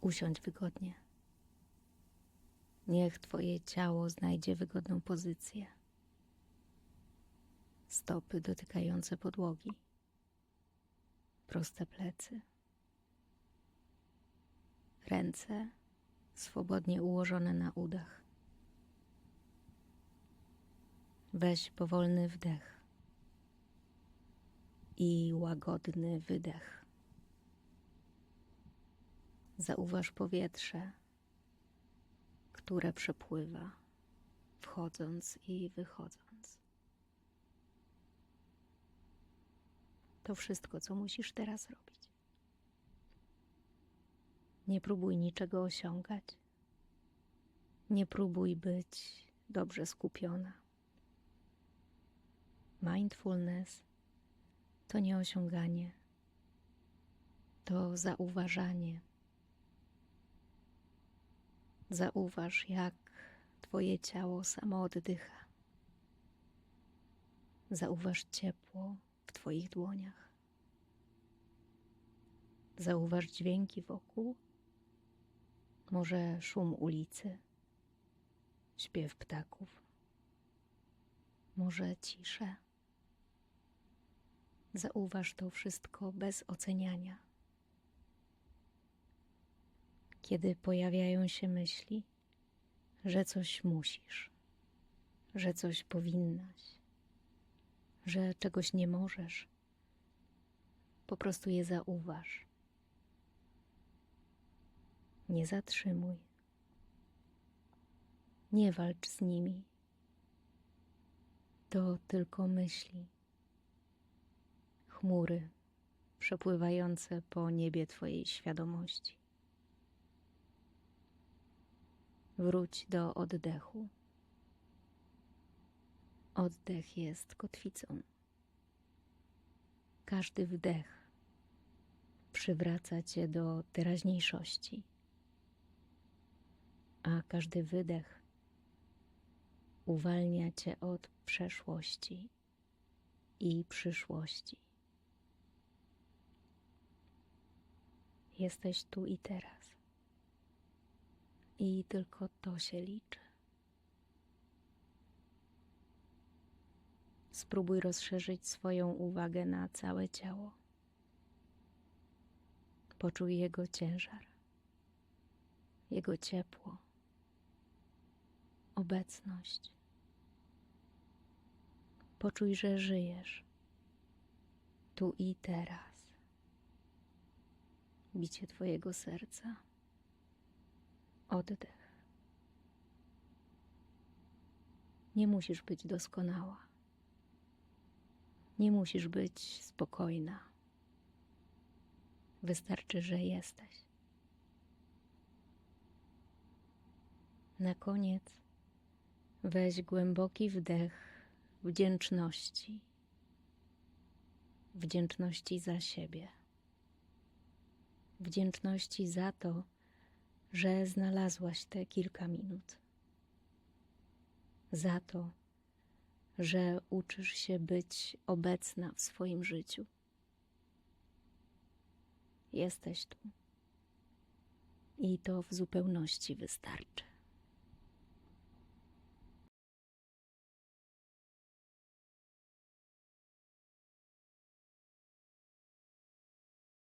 Usiądź wygodnie. Niech Twoje ciało znajdzie wygodną pozycję. Stopy dotykające podłogi, proste plecy, ręce swobodnie ułożone na udach. Weź powolny wdech i łagodny wydech. Zauważ powietrze, które przepływa, wchodząc i wychodząc. To wszystko, co musisz teraz robić. Nie próbuj niczego osiągać. Nie próbuj być dobrze skupiona. Mindfulness to nie osiąganie, to zauważanie. Zauważ, jak Twoje ciało samo oddycha. Zauważ ciepło w Twoich dłoniach. Zauważ dźwięki wokół, może szum ulicy, śpiew ptaków, może ciszę. Zauważ to wszystko bez oceniania. Kiedy pojawiają się myśli, że coś musisz, że coś powinnaś, że czegoś nie możesz, po prostu je zauważ. Nie zatrzymuj. Nie walcz z nimi. To tylko myśli chmury przepływające po niebie Twojej świadomości. Wróć do oddechu. Oddech jest kotwicą. Każdy wdech przywraca Cię do teraźniejszości, a każdy wydech uwalnia Cię od przeszłości i przyszłości. Jesteś tu i teraz. I tylko to się liczy. Spróbuj rozszerzyć swoją uwagę na całe ciało. Poczuj jego ciężar, jego ciepło, obecność. Poczuj, że żyjesz tu i teraz bicie Twojego serca. Oddech. Nie musisz być doskonała. Nie musisz być spokojna. Wystarczy, że jesteś. Na koniec weź głęboki wdech wdzięczności. Wdzięczności za siebie wdzięczności za to, że znalazłaś te kilka minut. Za to, że uczysz się być obecna w swoim życiu. Jesteś tu. I to w zupełności wystarczy.